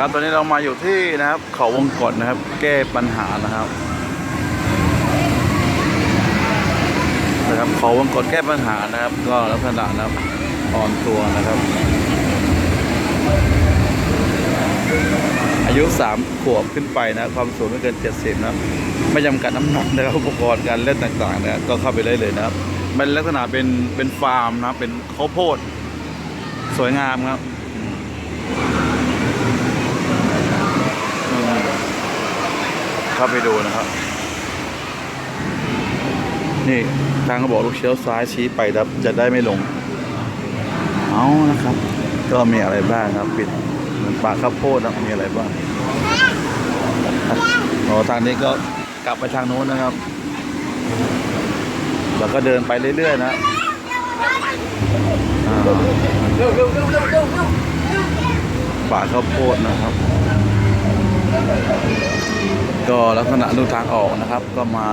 ครับตอนนี้เรามาอยู่ที่นะครับ เขาวงกฏนะครับ แก้ปัญหานะครับนะครับเขาวงกฏแก้ปัญหานะครับ ก็ลักษณะนะครับอ่อนตัวนะครับ อายุ 3 ขวบขึ้นไปนะความสูงไม่เกิน 70 นะไม่จำกัดน้ำหนักนะครับอุปกรณ์การเล่นต่างๆนะก็เข้าไปได้เลยนะครับมันลักษณะเป็นเป็นฟาร์มนะเป็นข้าวโพด สวยงามครับ เข้าไปดูนะครับนี่ทางเขาบอกลูกเชียวซ้ายชี้ไปครับ จะได้ไม่ลง เอานะครับ ก็มีอะไรบ้างครับ ปิดป่าข้าวโพดนะมีอะไรบ้างอ๋อทางนี้ก็กลับไปทางโน้นนะครับ แล้วก็เดินไปเรื่อยๆนะป่าข้าวโพดนะครับ ก็ลักษณะดูทางออกนะครับ ก็มา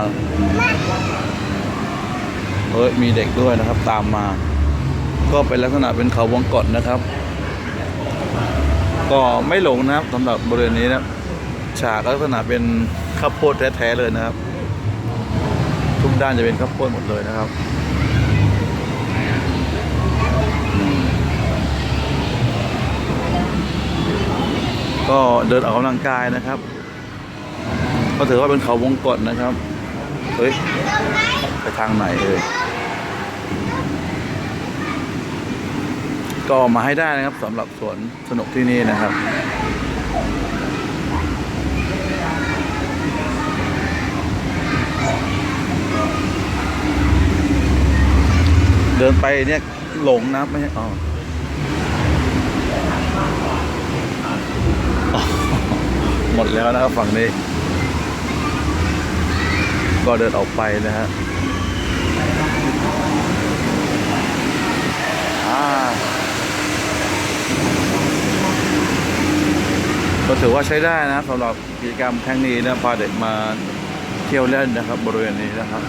เฮ้ยมีเด็กด้วยนะครับ ตามมา ก็เป็นลักษณะเป็นเขาวงกฏนะครับ ก็ไม่หลงนะครับสำหรับบริเวณนี้นะฉากลักษณะเป็นข้าวโพดแท้ๆเลยนะครับ ทุกด้านจะเป็นข้าวโพดหมดเลยนะครับก็เดินออกกำลังกายนะครับ ก็ถือว่าเป็นเขาวงกฏนะครับ เฮ้ย ไปทางไหนเอ่ยก็มาให้ได้นะครับสำหรับสวนสนุกที่นี่นะครับเดินไปเนี่ยหลงนะไม่ใช่อ๋ออ๋อหมดแล้วนะครับฝั่งนี้ ก็เดินออกไปนะฮะก็ถือว่าใช้ได้นะสำหรับกิจกรรมครั้งนี้นะพาเด็กมาเที่ยวเล่นนะครับ บริเวณนี้นะครับ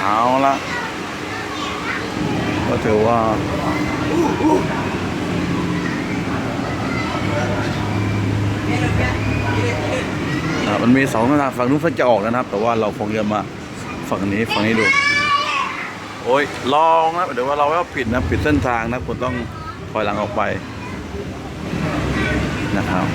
เอาละก็ถือว่า อ่า มันมีสองทางฝั่งนู้นฝั่งจะออกนะครับ แต่ว่าเราคงจะมาฝั่งนี้ฝั่งนี้ดู โอ้ยลองนะเดี๋ยวว่าเราก็ผิดนะผิดเส้นทางนะคุณต้องถอยหลังออกไปนะครับ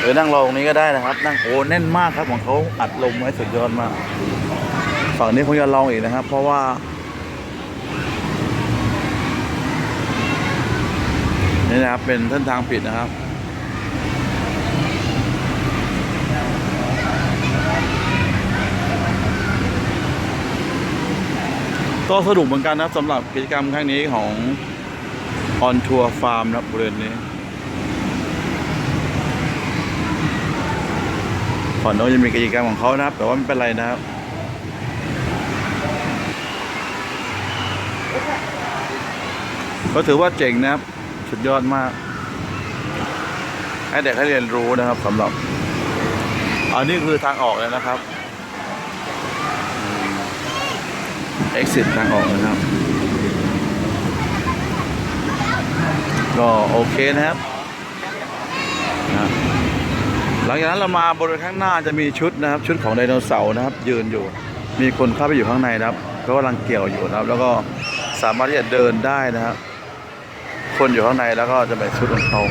เออนั่งรอตรงนี้ก็ได้นะครับ นั่งโอ้แน่นมากครับของเขาอัดลมไว้สุดยอดมาก ฝั่งนี้คงจะลองอีกนะครับ เพราะว่า นี่นะครับเป็นเส้นทางผิดนะครับก็สนุกเหมือนกันนะสำหรับกิจกรรมครั้งนี้ของ On Tour Farm นะครับบริเวณนี้ก่อนโน้นจะมีกิจกรรมของเขานะครับ แต่ว่าไม่เป็นไรนะครับ ก็ถือว่าเจ๋งนะครับ สุดยอดมาก ให้เด็กให้เรียนรู้นะครับสำหรับ อันนี้คือทางออกเลยนะครับ exit ทางออกนะครับ ก็โอเคนะครับนะหลังจากนั้นเรามาบริเวณข้างหน้าจะมีชุดนะครับ ชุดของไดโนเสาร์นะครับ ยืนอยู่ มีคนเข้าไปอยู่ข้างในนะครับเขากำลังเกี่ยวอยู่นะครับ แล้วก็สามารถที่จะเดินได้นะครับ คนอยู่ข้างในแล้วก็จะไปชุดของเขา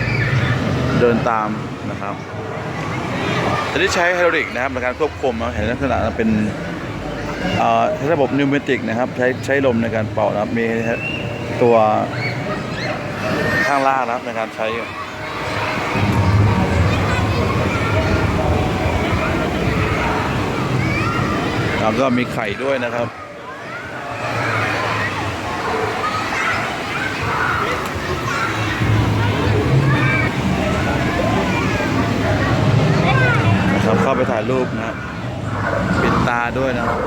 เดินตามนะครับจะได้ใช้ไฮดรอลิกนะครับในการควบคุมเห็นลักษณะเป็นเอ่อระบบนิวเมติกนะครับใช้ใช้ลมในการเป่านะครับมีตัวข้างล่างนะครับในการใช้แล้วก็มีไข่ด้วยนะครับ ไปถ่ายรูปนะครับปิดตาด้วยนะครับ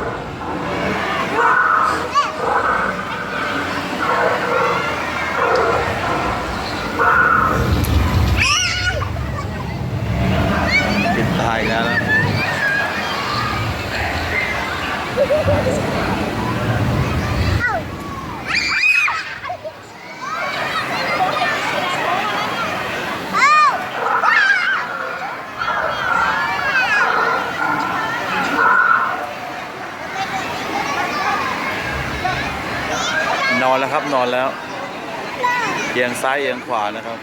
ครับน อนแล้วเอียงซ้ายเอียงขวานะครับ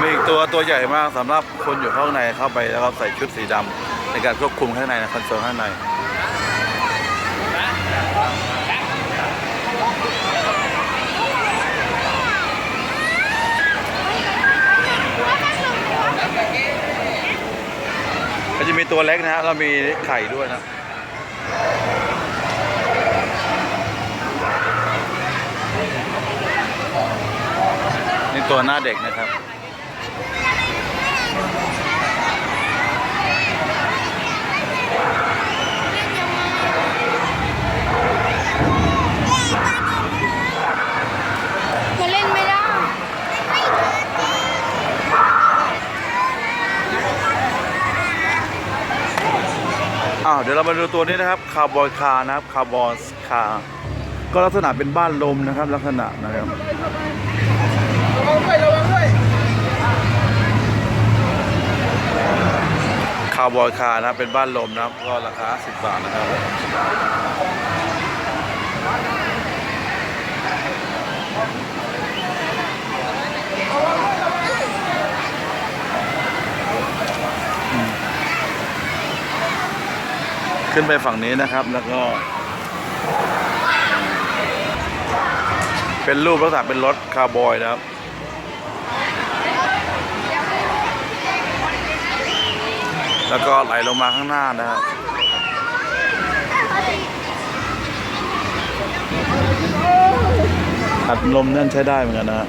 มีอีกตัวตัวใหญ่มากสำหรับคนอยู่ข้างในเข้าไปแล้วก็ใส่ชุดสีดำในการควบคุมข้างในนะคอนโซลข้างใน มีตัวเล็กนะฮะเรามีไข่ด้วยนะนี่ตัวหน้าเด็กนะครับ มันเล่นไม่ได้ อ้าว เดี๋ยวเรามาดูตัวนี้นะครับคาร์บอยคาร์นะครับคาร์บอยคาร์ก็ลักษณะเป็นบ้านลมนะครับ ลักษณะนะครับระวังด้วยระวังด้วยคาร์บอยคาร์นะครับเป็นบ้านลมนะครับ ก็ราคา 10 บาทนะครับอื ขึ้นไปฝั่งนี้นะครับแล้วก็ เป็นรูปลักษณะเป็นรถคาร์บอยนะครับแล้วก็ไหลลงมาข้างหน้านะครับอัดลมนั่นใช้ได้เหมือนกันนะ